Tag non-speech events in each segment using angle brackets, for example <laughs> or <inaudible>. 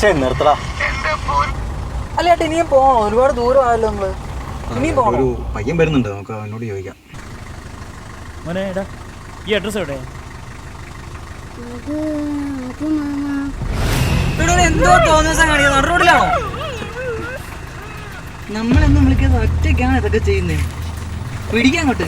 ചേ നിർത്തടാ. അല്ല ചേട്ടാ ഇനിയും പോകണോ ഒരുപാട് ദൂരം ആയല്ലോ നമ്മൾ ഇനിയും പോകണോ ഒരു പയ്യൻ വരുന്നുണ്ട് നമുക്ക് അവനോട് ചോദിക്കാം. മോനെ എടാ ഈ അഡ്രസ് എവിടെ എന്തോ തോന്നുന്ന റോഡിലാണോ? നമ്മളെന്നും വിളിക്കാതെ ഒറ്റയ്ക്കാണ് ഇതൊക്കെ ചെയ്യുന്നത് പിടിക്കാൻ അങ്ങോട്ട്.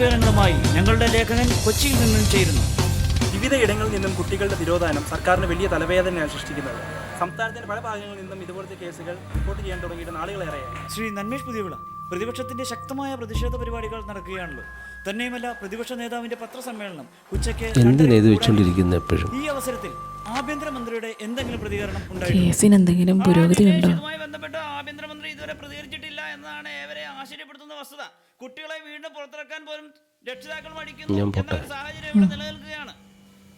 വിവരങ്ങളുമായി ഞങ്ങളുടെ ലേഖകൻ കൊച്ചിയിൽ നിന്നും ചേരുന്നു. വിവിധ ഇടങ്ങളിൽ നിന്നും കുട്ടികളുടെ തിരോധാനം സർക്കാരിന് വലിയ തലവേദനയാണ് സൃഷ്ടിക്കുന്നത്. സംസ്ഥാനത്തിന്റെ പല ഭാഗങ്ങളിൽ നിന്നും ഇതുപോലത്തെ കേസുകൾ റിപ്പോർട്ട് ചെയ്യാൻ തുടങ്ങിയിട്ട് നാളുകളേറെയായി. ശ്രീ നന്മേഷ് പുതിയവിള പ്രതിപക്ഷത്തിന്റെ ശക്തമായ പ്രതിഷേധ പരിപാടികൾ നടക്കുകയാണല്ലോ. തന്നെയുമല്ല പ്രതിപക്ഷ നേതാവിന്റെ പത്രസമ്മേളനം ഉച്ചയ്ക്ക് എപ്പോഴും ഈ അവസരത്തിൽ ആഭ്യന്തരമന്ത്രിയുടെ എന്തെങ്കിലും പ്രതികരണം ഉണ്ടായിരുന്നു കേസിന് എന്തെങ്കിലും പുരോഗതി ഉണ്ടോ? ബന്ധപ്പെട്ട് ആഭ്യന്തരമന്ത്രി ഇതുവരെ പ്രതികരിച്ചിട്ടില്ല എന്നതാണ് ഏവരെ ആശ്ചര്യപ്പെടുത്തുന്ന വസ്തുത. കുട്ടികളെ വീണ്ടും പുറത്തിറക്കാൻ പോലും രക്ഷിതാക്കൾ മടിക്കുന്നു ഞാൻ എന്ന പോട്ടെ. ഒരു സാഹചര്യം ഇവിടെ നിലനിൽക്കുകയാണ്.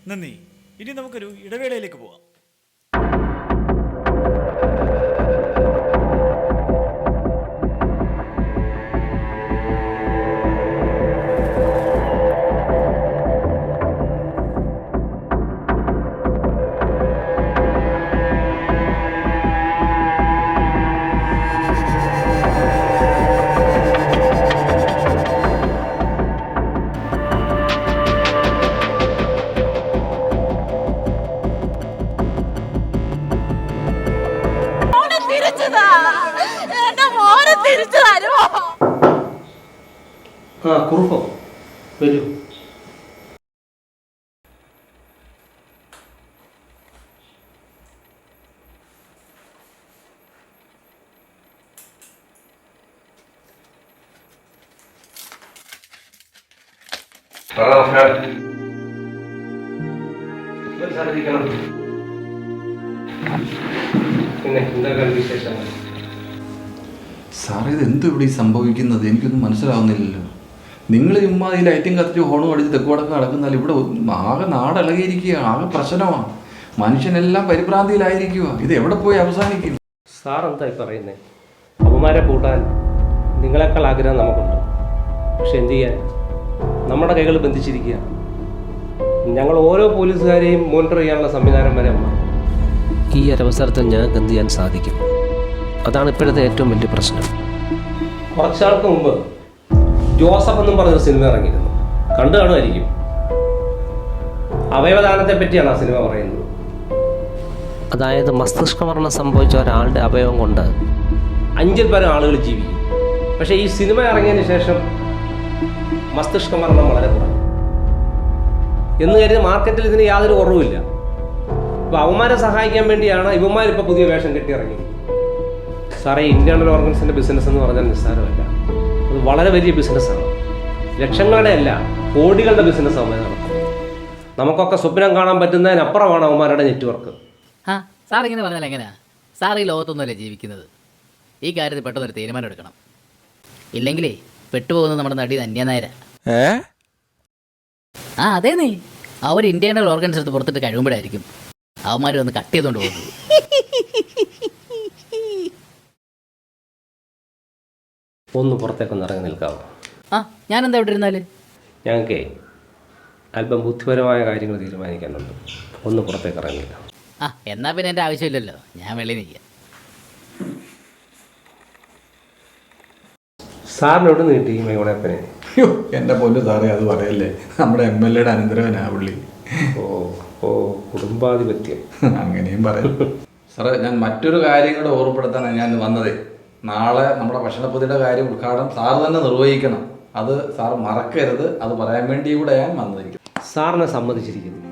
നന്ദി. ഇനി നമുക്കൊരു ഇടവേളയിലേക്ക് പോവാം. പിന്നെ എന്തൊക്കെയാണ് വിശേഷങ്ങൾ സാറേ ഇത് എന്തോ ഇവിടെ ഈ സംഭവിക്കുന്നത്? എനിക്കൊന്നും മനസ്സിലാവുന്നില്ലല്ലോ. നിങ്ങൾ ചുമ്മാ ഈ ലൈറ്റും കത്തിച്ച് ഹോണും അടിച്ച് തെക്കുവടക്കം നടക്കുന്നാൽ ഇവിടെ ആകെ നാടിളകിയിരിക്കുക ആകെ പ്രശ്നമാണ് മനുഷ്യനെല്ലാം പരിഭ്രാന്തിയിലായിരിക്കുക. ഇത് എവിടെ പോയി അവസാനിക്കും? സാർ എന്താ ഈ പറയുന്നത് അമ്മമാരെ പൂട്ടാൻ നിങ്ങളെക്കാൾ ആഗ്രഹം നമുക്കുണ്ട്. പക്ഷെ എന്ത് ചെയ്യാൻ? നമ്മുടെ കൈകൾ ബന്ധിച്ചിരിക്കുക. ഞങ്ങൾ ഓരോ പോലീസുകാരെയും മോണിറ്റർ ചെയ്യാനുള്ള സംവിധാനം വരെ ഈ ഒരവസരത്തിൽ ഞങ്ങൾക്ക് എന്ത് ചെയ്യാൻ സാധിക്കും? അതാണ് ഇപ്പോഴത്തെ ഏറ്റവും വലിയ പ്രശ്നം. കുറച്ചാൾക്ക് മുമ്പ് ജോസഫ് എന്നും പറഞ്ഞൊരു സിനിമ ഇറങ്ങിയിരുന്നു. കണ്ടു കാണുമായിരിക്കും. അവയവദാനത്തെ പറ്റിയാണ് ആ സിനിമ പറയുന്നത്. അതായത് മസ്തിഷ്ക മരണം സംഭവിച്ച ഒരാളുടെ അവയവം കൊണ്ട് അഞ്ചിൽ പരം ആളുകൾ ജീവിക്കും. പക്ഷേ ഈ സിനിമ ഇറങ്ങിയതിന് ശേഷം മസ്തിഷ്ക മരണം വളരെ കുറഞ്ഞു എന്ന് കരുതി മാർക്കറ്റിൽ ഇതിന് യാതൊരു കുറവുമില്ല. അപ്പോൾ അവന്മാരെ സഹായിക്കാൻ വേണ്ടിയാണ് ഇവന്മാരിപ്പോൾ പുതിയ വേഷം കെട്ടി ഇറങ്ങി സാറേ ഇന്റേണൽ ഓർഗൻസിന്റെ ബിസിനസ് എന്ന് പറഞ്ഞാൽ നിസ്സാരമല്ല. അത് വളരെ വലിയ ബിസിനസ്സാണ് ലക്ഷങ്ങളുടെ അല്ല കോടികളുടെ ബിസിനസ് അവന്മാർ നടത്തുന്നത്. നമുക്കൊക്കെ സ്വപ്നം കാണാൻ പറ്റുന്നതിനപ്പുറമാണ് അവന്മാരുടെ നെറ്റ്വർക്ക് ആ സാർ ഇങ്ങനെ പറഞ്ഞാൽ എങ്ങനെയാ? സാർ ഈ ലോകത്തൊന്നുമല്ലേ ജീവിക്കുന്നത്? ഈ കാര്യത്തിൽ പെട്ടെന്നൊരു തീരുമാനം എടുക്കണം. ഇല്ലെങ്കിലേ പെട്ടുപോകുന്നത് നമ്മുടെ നടി ധന്യനായര ആ അതെ നീ. അവർ ഇന്റേണൽ ഓർഗൻസ് എടുത്ത് പുറത്തിട്ട് കഴിയുമ്പോഴായിരിക്കും അവന്മാർ വന്ന് കട്ട് ചെയ്തുകൊണ്ട് പോകുന്നത്. ഒന്ന് പുറത്തേക്കൊന്ന് ഇറങ്ങി നിൽക്കാമോ ആ ഞാൻ എന്താ ഇവിടെ ഇരുന്നാൽ? ഞങ്ങൾക്ക് അല്പം ബുദ്ധിപരമായ കാര്യങ്ങൾ തീരുമാനിക്കാനുണ്ട്. ഒന്ന് പുറത്തേക്ക് ഇറങ്ങില്ല ആ എന്നാ പിന്നെ എന്റെ ആവശ്യമില്ലല്ലോ. ഞാൻ വെളിയിൽ നിൽക്കാം സാറിനോട് നീട്ടി ഈ മയോണപ്പനെ അയ്യോ എന്റെ പൊന്നു സാറേ അത് പറയല്ലേ. നമ്മുടെ എം എൽ എയുടെ അനന്തരവനാ പുള്ളി. ഓ ഓ കുടുംബാധിപത്യം. അങ്ങനെയും പറയാം. സാറേ ഞാൻ മറ്റൊരു കാര്യം കൂടെ ഓർമ്മപ്പെടുത്താനാണ് ഞാൻ വന്നത്. നാളെ നമ്മുടെ ഭക്ഷണപ്പൊതിയുടെ കാര്യം ഉദ്ഘാടനം സാർ തന്നെ നിർവഹിക്കണം. അത് സാർ മറക്കരുത്. അത് പറയാൻ വേണ്ടി കൂടെ ഞാൻ വന്നതായിരിക്കും. സാറിനെ സമ്മതിച്ചിരിക്കുന്നു.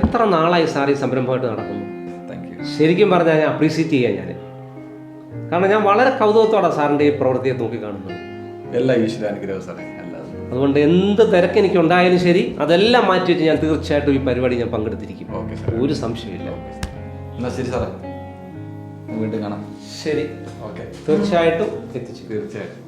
എത്ര നാളായി സാർ ഈ സംരംഭമായിട്ട് നടക്കുന്നു? താങ്ക് യു ശരിക്കും പറഞ്ഞാൽ ഞാൻ അപ്രീഷിയേറ്റ് ചെയ്യാൻ ഞാൻ കാരണം ഞാൻ വളരെ കൗതുകത്തോടെ സാറിന്റെ ഈ പ്രവൃത്തിയെ നോക്കിക്കാണുന്നത്. എല്ലാ ഈശ്വരാനുഗ്രഹ സാറേ അതുകൊണ്ട് എന്ത് തിരക്ക് എനിക്ക് ഉണ്ടായാലും ശരി അതെല്ലാം മാറ്റി വെച്ച് ഞാൻ തീർച്ചയായിട്ടും ഈ പരിപാടി ഞാൻ പങ്കെടുത്തിരിക്കും. ഒരു സംശയമില്ല എന്നാ ശരി സാറേ. വീണ്ടും കാണാം. ശരി. ഓക്കെ. തീർച്ചയായിട്ടും എത്തിച്ചു. തീർച്ചയായിട്ടും.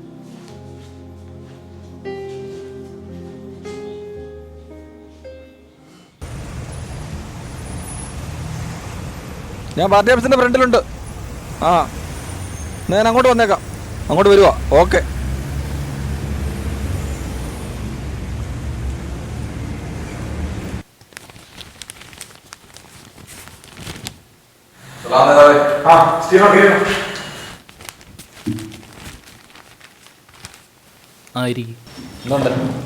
ഞാൻ പാർട്ടി ഓഫീസിന്റെ ഫ്രണ്ടിലുണ്ട്. ആ ഞാൻ അങ്ങോട്ട് വന്നേക്കാം. അങ്ങോട്ട് വരുവാ. ഓക്കെ.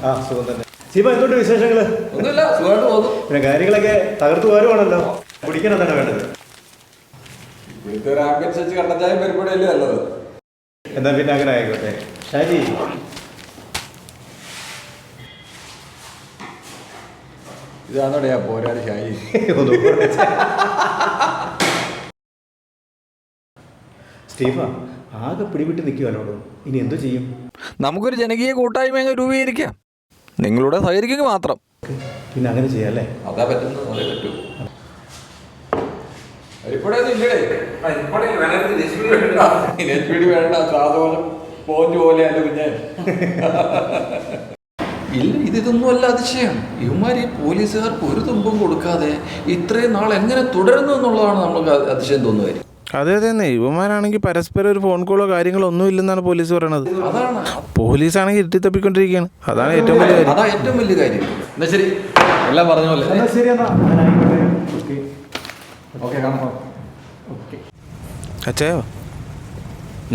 ആ തന്നെ. സീമ എന്തുണ്ട് വിശേഷങ്ങൾ? പിന്നെ കാര്യങ്ങളൊക്കെ തകർത്തു വരുവാണല്ലോ എന്താണ് വേണ്ടത്? എന്നാ പിന്നെ അങ്ങനെ ആയിക്കോട്ടെ. ഷാജി. ഇതാണോടെയാ പോരാടി ഷായി <laughs> സ്റ്റീഫ ആകെ പിടിവിട്ട് നിൽക്കുമല്ലോ ഇനി എന്തു ചെയ്യും? നമുക്കൊരു ജനകീയ കൂട്ടായ്മ അങ്ങ് രൂപീകരിക്കാം. നിങ്ങളുടെ സഹകരിക്കുക മാത്രം. പിന്നെ അങ്ങനെ ചെയ്യാം അല്ലേ? അതാ പറ്റുന്നത് പറ്റൂ. ഇല്ല? ഇത് ഇതൊന്നും അല്ല അതിശയം. ഇവന്മാർ ഈ പോലീസുകാർക്ക് ഒരു തുമ്പും കൊടുക്കാതെ ഇത്രയും നാൾ എങ്ങനെ തുടരുന്നു എന്നുള്ളതാണ് നമുക്ക് അതിശയം തോന്നുമായിരിക്കും അതെ അതെ തന്നെ ഇവന്മാരാണെങ്കിൽ പരസ്പരം ഒരു ഫോൺ കോളോ കാര്യങ്ങളോ ഒന്നും ഇല്ലെന്നാണ് പോലീസ് പറയണത്. അതാണ് പോലീസ് ആണെങ്കിൽ ഇരുട്ടിത്തപ്പിക്കൊണ്ടിരിക്കുകയാണ് അതാണ് ഏറ്റവും വലിയ കാര്യം. ഏറ്റവും വലിയ കാര്യം. എന്നാ ശരി. എല്ലാം പറഞ്ഞ പോലെ. അച്ഛയോ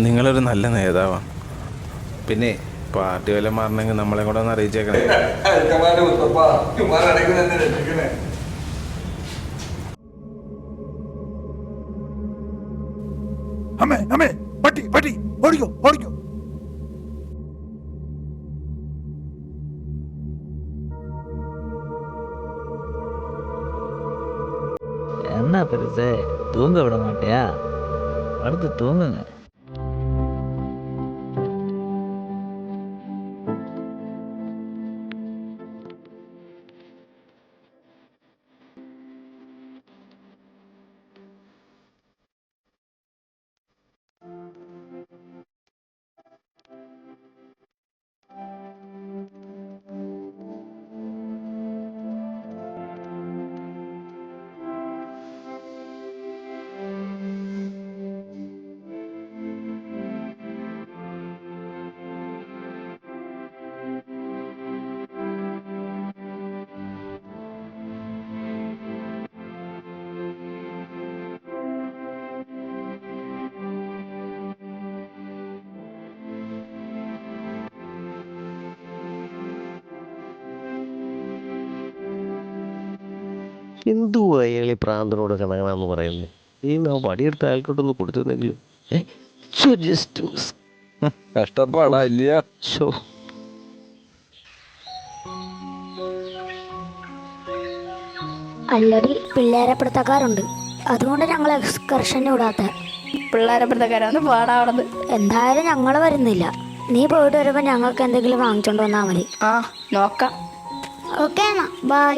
നിങ്ങളൊരു നല്ല നേതാവാണ് പിന്നെ പാർട്ടി വല്ല മാറണമെങ്കിൽ നമ്മളെ കൂടെ ഒന്ന് അറിയിച്ചേക്കണം. അമ്മേ അമ്മേ പട്ടി പട്ടി ഓടിക്കോ ഓടിക്കോ என்ன பெருசு தூங்க விட மாட்டியா அடுத்து தூங்குங்க എന്തുവാ അയാൾ ഈ പ്രാന്തനോട് കണങ്ങണമെന്ന് പറയുന്നത് ഈ നാ പടിയെടുത്ത് അയാൾക്കോട്ടൊന്ന് കൊടുത്തിരുന്നെങ്കിലും. അല്ലെങ്കിൽ കഷ്ടപ്പാടാ ഇല്ല ഷോ അല്ലടി പിള്ളേരെ പിടുത്തക്കാരുണ്ട് അതുകൊണ്ട് ഞങ്ങൾ എക്സ്കർഷൻ വിടാത്ത. പിള്ളേരെ പിടുത്തക്കാരാണ് പാടാവണത്. എന്തായാലും ഞങ്ങൾ വരുന്നില്ല. നീ പോയിട്ട് വരുമ്പോൾ ഞങ്ങൾക്ക് എന്തെങ്കിലും വാങ്ങിച്ചോണ്ട് വന്നാൽ മതി. ആ നോക്കാം. ഓക്കെ എന്നാ. Bye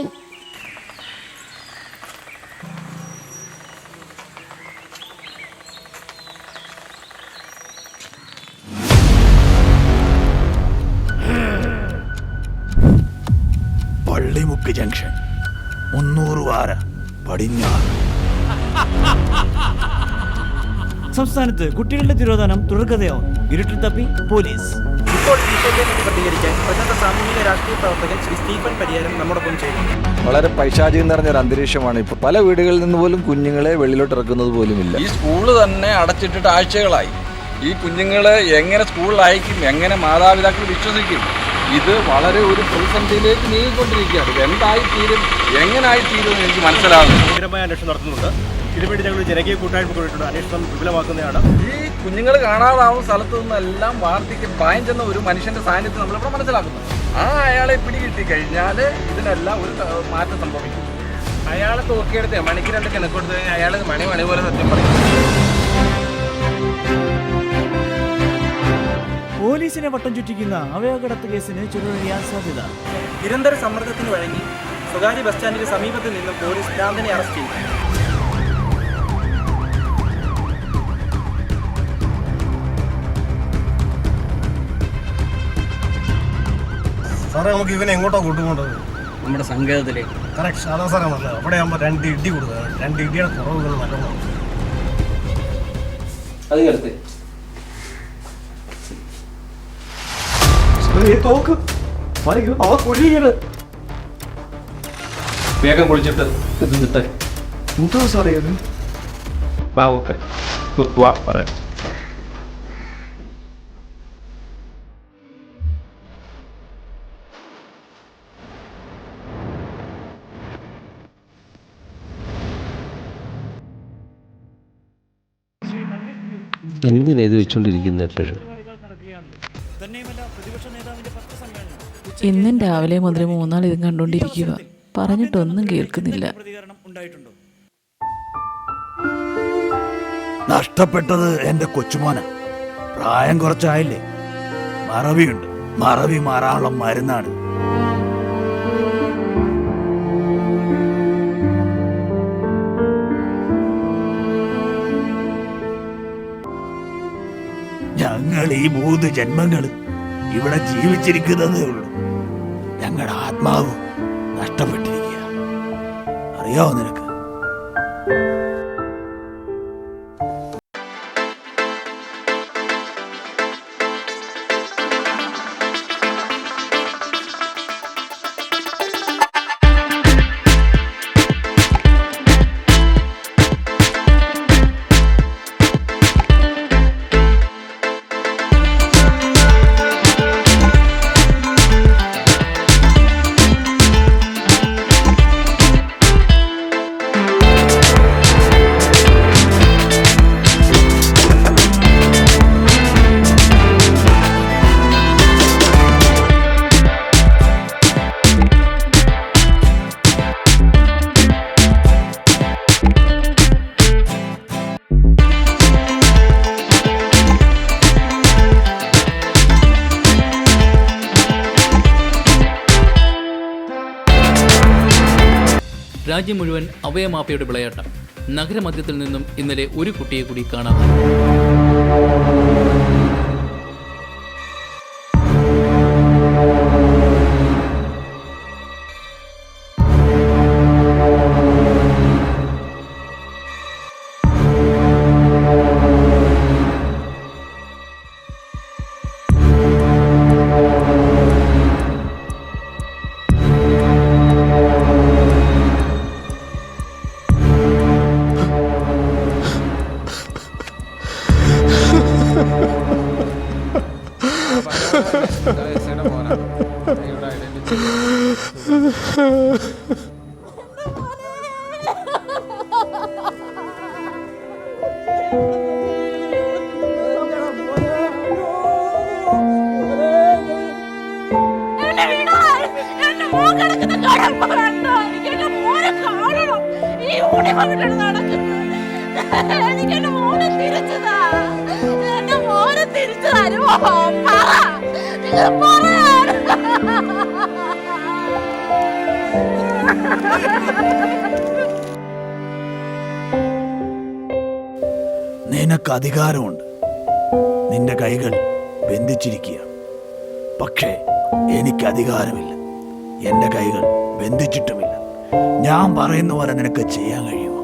Pallimukku junction. മുന്നൂറ് വാര പടിഞ്ഞാറ്. സംസ്ഥാനത്ത് കുട്ടികളുടെ തിരോധാനം തുടർക്കഥയാവും ഇരുട്ടിൽ തപ്പി പോലീസ്. ഇപ്പോൾ പ്രതികരിക്കാൻ പ്രശസ്ത സാമൂഹിക രാഷ്ട്രീയ പ്രവർത്തകൻ ശ്രീ സ്റ്റീഫൻ പരിയാരം നമ്മോടൊപ്പം ചെയ്തു വളരെ പൈശാചികം നിറഞ്ഞ ഒരു അന്തരീക്ഷമാണ് ഇപ്പൊ പല വീടുകളിൽ നിന്ന് പോലും കുഞ്ഞുങ്ങളെ വെളിയിലോട്ട് ഇറക്കുന്നത് പോലുമില്ല. ഈ സ്കൂൾ തന്നെ അടച്ചിട്ടിട്ട് ആഴ്ചകളായി. ഈ കുഞ്ഞുങ്ങളെ എങ്ങനെ സ്കൂളിൽ അയക്കും എങ്ങനെ മാതാപിതാക്കൾ വിശ്വസിക്കും? ഇത് വളരെ ഒരു പ്രതിസന്ധിയിലേക്ക് നീങ്ങിക്കൊണ്ടിരിക്കുകയാണ്. ഇത് എന്തായി തീരും എങ്ങനായി തീരും എന്ന് എനിക്ക് മനസ്സിലാകുന്നു ഭീകരമായ അന്വേഷണം നടത്തുന്നുണ്ട്. ഇതിനുവേണ്ടി ഞങ്ങൾ ജനകീയ കൂട്ടായ്മ കൂടിയിട്ടുണ്ട് അന്വേഷണം വിപുലമാക്കുന്നതാണ്. ഈ കുഞ്ഞുങ്ങൾ കാണാതാവുന്ന സ്ഥലത്തു നിന്നെല്ലാം വാർത്തയ്ക്ക് പായം ചെന്ന ഒരു മനുഷ്യന്റെ സാന്നിധ്യം നമ്മളിവിടെ മനസ്സിലാക്കുന്നു. ആ അയാളെ പിടികിട്ടി കഴിഞ്ഞാൽ ഇതിനെല്ലാം ഒരു മാറ്റം സംഭവിക്കും. അയാളെ തൂക്കിയെടുത്ത് മണിക്ക് രണ്ട് കിണക്കൊടുത്ത് കഴിഞ്ഞാൽ അയാൾ മണി മണി പോലെ സത്യം പറയും. പോലീസിനെ വട്ടം ചുറ്റിക്കുന്ന അവയവകടത്ത് കേസിന് ചുരുളഴിയാൻ സാധ്യത. നിരന്തര സമ്മർദ്ദത്തിന് വഴങ്ങി സ്വകാര്യ ബസ് സ്റ്റാൻഡിന് സമീപത്ത് നിന്നും പോലീസ് ഭ്രാന്തനെ അറസ്റ്റ് ചെയ്തു. സാറേ നമുക്ക് ഇവനെ എങ്ങോട്ടാ കൂട്ടുകൊണ്ടത് നമ്മുടെ സങ്കേതത്തിലേക്ക് കറക്റ്റ് അതാ സാറേ പറഞ്ഞത്. അവിടെ ആകുമ്പോൾ രണ്ട് ഇടി കൊടുക്കുക. രണ്ട് ഇടിയുടെ കുറവുകൾ നല്ലോണം അതിങ്ങടുത്ത് തോക്ക്. അവ കൊല്ലിയത് വേഗം കുളിച്ചിട്ട് ഇത് എന്തോ സാറേ വാ ഓക്കെ. വാ പറയാം. എന്തിനാ ഇത് വെച്ചുകൊണ്ടിരിക്കുന്നത് എപ്പോഴും? ഇന്നും രാവിലെ മുതൽ മൂന്നാൾ ഇതും കണ്ടുകൊണ്ടിരിക്കുക. പറഞ്ഞിട്ടൊന്നും കേൾക്കുന്നില്ല. പ്രതികരണം ഉണ്ടായിട്ടുണ്ടോ? നഷ്ടപ്പെട്ടത് എന്റെ കൊച്ചുമോന. പ്രായം കുറച്ചായില്ലേ? മറവിയുണ്ട്. മറവി മാറാനുള്ള മരുന്നാണ്. ഈ മൂന്ന് ജന്മങ്ങൾ ഇവിടെ ജീവിച്ചിരിക്കുന്നതേ ഉള്ളൂ. ഞങ്ങളുടെ ആത്മാവ് നഷ്ടപ്പെട്ടിരിക്കുക അറിയാവോ നിനക്ക്? രാജ്യം മുഴുവൻ അവയമാപ്പയുടെ വിളയാട്ടം. നഗരമധ്യത്തിൽ നിന്നും ഇന്നലെ ഒരു കുട്ടിയെ കൂടി കാണാതായി എനിക്ക് എന്റെ മോനെ തിരിച്ചതാ. എന്റെ മോനെ തിരിച്ചു തരുമോ പറ. നിങ്ങൾ പറ നിനക്ക് അധികാരമുണ്ട്. നിന്റെ കൈകൾ ബന്ധിച്ചിരിക്കുക. പക്ഷേ എനിക്ക് അധികാരമില്ല. എന്റെ കൈകൾ ബന്ധിച്ചിട്ടുമില്ല. ഞാൻ പറയുന്ന പോലെ നിനക്ക് ചെയ്യാൻ കഴിയുമോ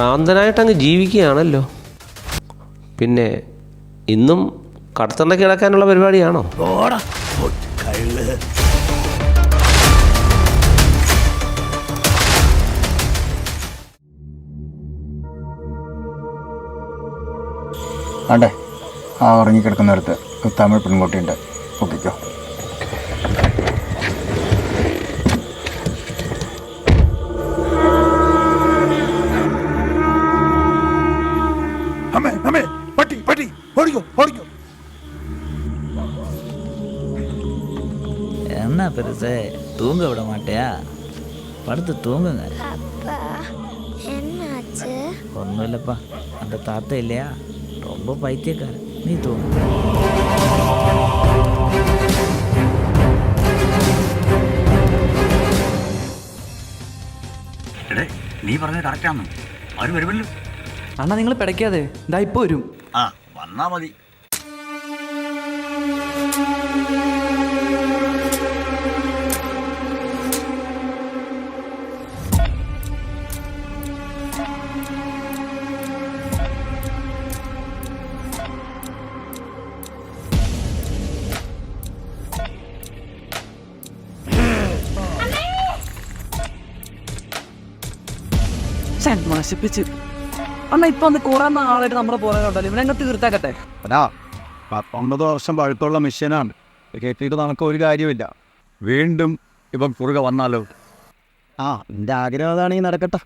ഭ്രാന്തനായിട്ട് അങ്ങ് ജീവിക്കുകയാണല്ലോ. പിന്നെ ഇന്നും കടത്തണ്ട കിടക്കാനുള്ള പരിപാടിയാണോ? ആണ്ടേ ആ ഉറങ്ങിക്കിടക്കുന്നിടത്ത് ഒരു തമിഴ് പെൺകുട്ടിയുണ്ട്. പൊക്കിക്കോ. தூங்க விட மாட்டியா படுத்து தூங்குங்க அப்பா என்னாச்சு ஒன்றும் இல்லைப்பா அந்த தாத்தா இல்லையா ரொம்ப பைத்தியக்காரன் நீ தூங்கு എടേ നീ പറഞ്ഞത് കറക്റ്റാണ് അവര് വരുമല്ലോ അണ്ണാ നിങ്ങൾ പിടയ്ക്കാതെ ഇതാ ഇപ്പൊ വരും ആ വന്നാ മതി നശിപ്പിച്ച്. അമ്മ ഇപ്പൊ ഒന്ന് കുറെ നാളായിട്ട് നമ്മുടെ പോലെ ഉണ്ടല്ലോ. ഇവനെ തീർത്താക്കട്ടെ. പത്തൊമ്പത് വർഷം പഴുത്തുള്ള മെഷീനാണ് കേട്ടിട്ട് നമുക്ക് ഒരു കാര്യമില്ല വീണ്ടും ഇപ്പം കുറുകെ വന്നാലോ? ആ എന്റെ ആഗ്രഹം അതാണെങ്കിൽ നടക്കട്ടെ.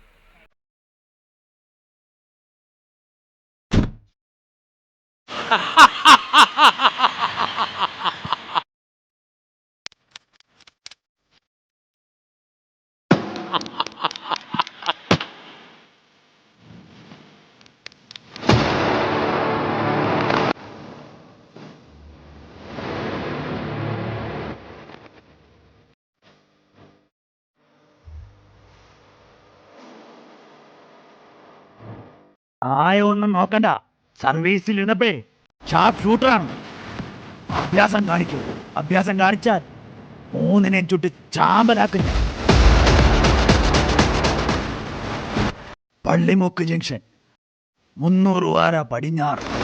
ആയൊന്നും നോക്കണ്ട. സർവീസിൽ ഇരുന്നപ്പേ ഷാർപ്പ് ഷൂട്ടറാണ് അഭ്യാസം കാണിക്കൂ. അഭ്യാസം കാണിച്ചാൽ മൂന്നിനെ ചുട്ട് ചാമ്പലാക്കും. പള്ളിമുക്ക് ജംഗ്ഷൻ. മുന്നൂറ് വാര പടിഞ്ഞാറ്.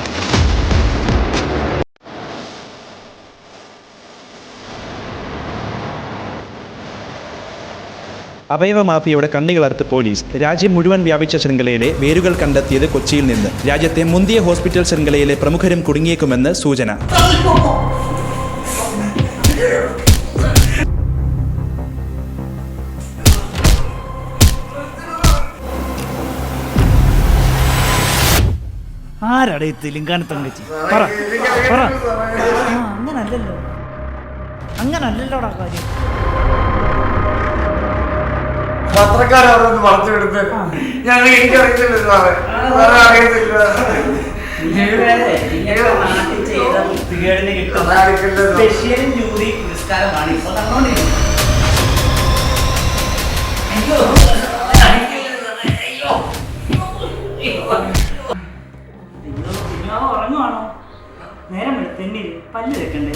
അവയവ മാഫിയയുടെ കണ്ണികളർത്ത് പോലീസ്. രാജ്യം മുഴുവൻ വ്യാപിച്ച ശൃംഖലയിലെ വേരുകൾ കണ്ടെത്തിയത് കൊച്ചിയിൽ നിന്ന്. രാജ്യത്തെ മുന്തിയ ഹോസ്പിറ്റൽ ശൃംഖലയിലെ പ്രമുഖരും കുടുങ്ങിയേക്കുമെന്ന് സൂചന. ആരടെ പറ അങ്ങനല്ലല്ലോ. അങ്ങനല്ലല്ലോടാ കാര്യം. പത്രക്കാരൊന്ന് പറഞ്ഞു കൊടുത്ത് ഞങ്ങൾ എനിക്കറിയത്തില്ല സാറേ വേറെ അറിയത്തില്ല ഉറങ്ങുവാണോ നേരം പല്ല് വെക്കണ്ടേ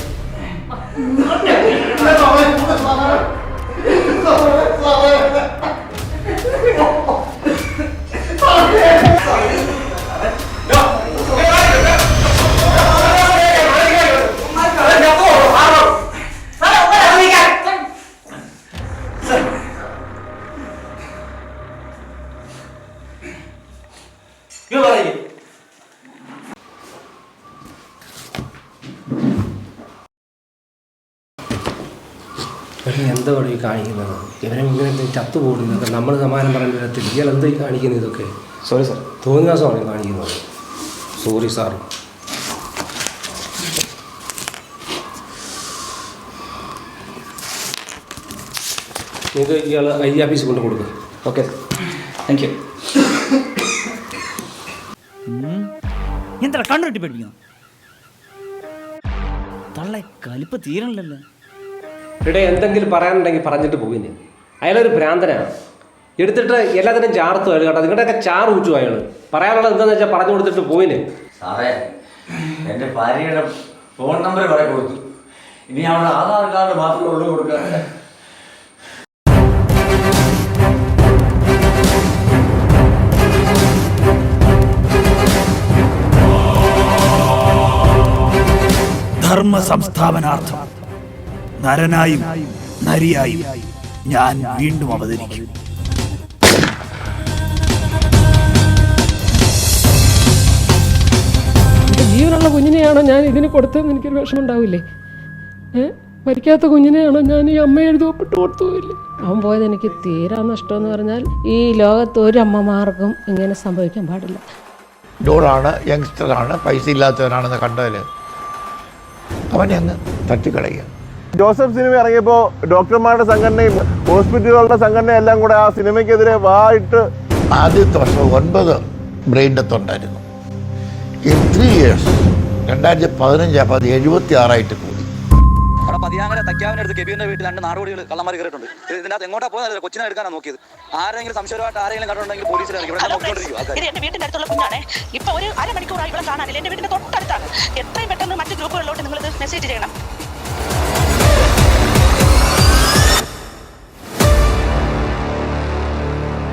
കാണിക്കുന്നത്. ചത്തു പോകുന്നത്. നമ്മൾ സമാനം പറയേണ്ട വിധത്തിൽ ഇയാൾ എന്ത് കാണിക്കുന്നത് ഇതൊക്കെ? സോറി സാർ തോന്നിയാസമാണ് ഈ കാണിക്കുന്നത്? സോറി സാർ ഇത് ഇയാൾ ഐ ഓഫീസിൽ കൊണ്ട് കൊടുക്കുക ഓക്കെ താങ്ക് യു എന്താ കണ്ണുരുട്ടി പഠിക്കുന്നു തള്ള കലിപ്പ് തീരണില്ലല്ലോ. ഇവിടെ എന്തെങ്കിലും പറയാനുണ്ടെങ്കിൽ പറഞ്ഞിട്ട് പോയിന് അയാളൊരു ഭ്രാന്തനാണ്. എടുത്തിട്ട് എല്ലാത്തിനും ചാർത്തു അയാൾ കേട്ടോ. നിങ്ങളുടെയൊക്കെ ചാർ ഊച്ചു അയാൾ പറയാനുള്ളത് എന്താണെന്ന് വെച്ചാൽ പറഞ്ഞു കൊടുത്തിട്ട് പോയിന് സാറേ എന്റെ ഭാര്യയുടെ ഫോൺ നമ്പർ പറയാൻ കൊടുത്തു. ഇനി അവളുടെ ആധാർ കാർഡ് മാത്രമേ ഉള്ളൂ കൊടുക്കാൻ ധർമ്മ സംസ്ഥാപനാർത്ഥം നരനായും നരിയായും ഞാൻ വീണ്ടും അവതരിക്കും. ജീവനുള്ള കുഞ്ഞിനെയാണോ ഞാൻ ഇതിന് കൊടുത്തതെന്ന് എനിക്കൊരു വിഷമം ഉണ്ടാവില്ലേ ഏ? മരിക്കാത്ത കുഞ്ഞിനെയാണോ ഞാൻ ഈ അമ്മ എഴുതപ്പെട്ട് കൊടുത്തുമില്ലേ അവൻ പോയത് എനിക്ക് തീരാ നഷ്ടമെന്ന് പറഞ്ഞാൽ ഈ ലോകത്ത് ഒരു അമ്മമാർക്കും ഇങ്ങനെ സംഭവിക്കാൻ പാടില്ല. ഡോളാണ് യങ്സ്റ്ററാണ് പൈസ ഇല്ലാത്തവനാണെന്ന് കണ്ടതിൽ അവനെ അങ്ങ് തട്ടിക്കളയുക. ജോസഫ് സിനിമ ഇറങ്ങിയപ്പോൾ ഡോക്ടർമാരുടെ സംഘടനയും ഹോസ്പിറ്റലുകളുടെ സംഘടനയും എല്ലാം കൂടെ ആ സിനിമയ്ക്കെതിരെ വായിട്ട് ആദ്യത്തെ വർഷം ഒൻപത് ബ്രെയിൻ ഡെത്ത് ഉണ്ടായിരുന്നു ഇൻ ത്രീ ഇയേഴ്സ് രണ്ടായിരത്തി പതിനഞ്ച് അപ്പം അത് എഴുപത്തി ആറായിട്ട് കൂടി. അവിടെ പതിയാങ്ങര തയ്ക്കാവിന്റെ അടുത്ത് കെബിയുടെ വീട്ടിൽ രണ്ട് നാടുകൂടികൾ കള്ളന്മാർ കയറിയിട്ടുണ്ട്. ഇതിനകത്ത് എങ്ങോട്ടാ പോയത് കൊച്ചിനെ എടുക്കാനാണ് നോക്കിയത്. ആരെങ്കിലും സംശയമായിട്ട് ആരെങ്കിലും കണ്ടിട്ടുണ്ടെങ്കിൽ പോലീസിലായിരിക്കും ഇവിടെ നോക്കിക്കൊണ്ടിരിക്കും ഇത് എന്റെ വീടിന്റെ അടുത്തുള്ള കുഞ്ഞാണ്. ഇപ്പൊ ഒരു അരമണിക്കൂറായി ഇവിടെ കാണാനില്ല. എന്റെ വീടിന്റെ തൊട്ടടുത്താണ്. എത്രയും പെട്ടെന്ന് മറ്റു ഗ്രൂപ്പുകളിലോട്ട് നിങ്ങൾ ഇത് മെസ്സേജ് ചെയ്യണം.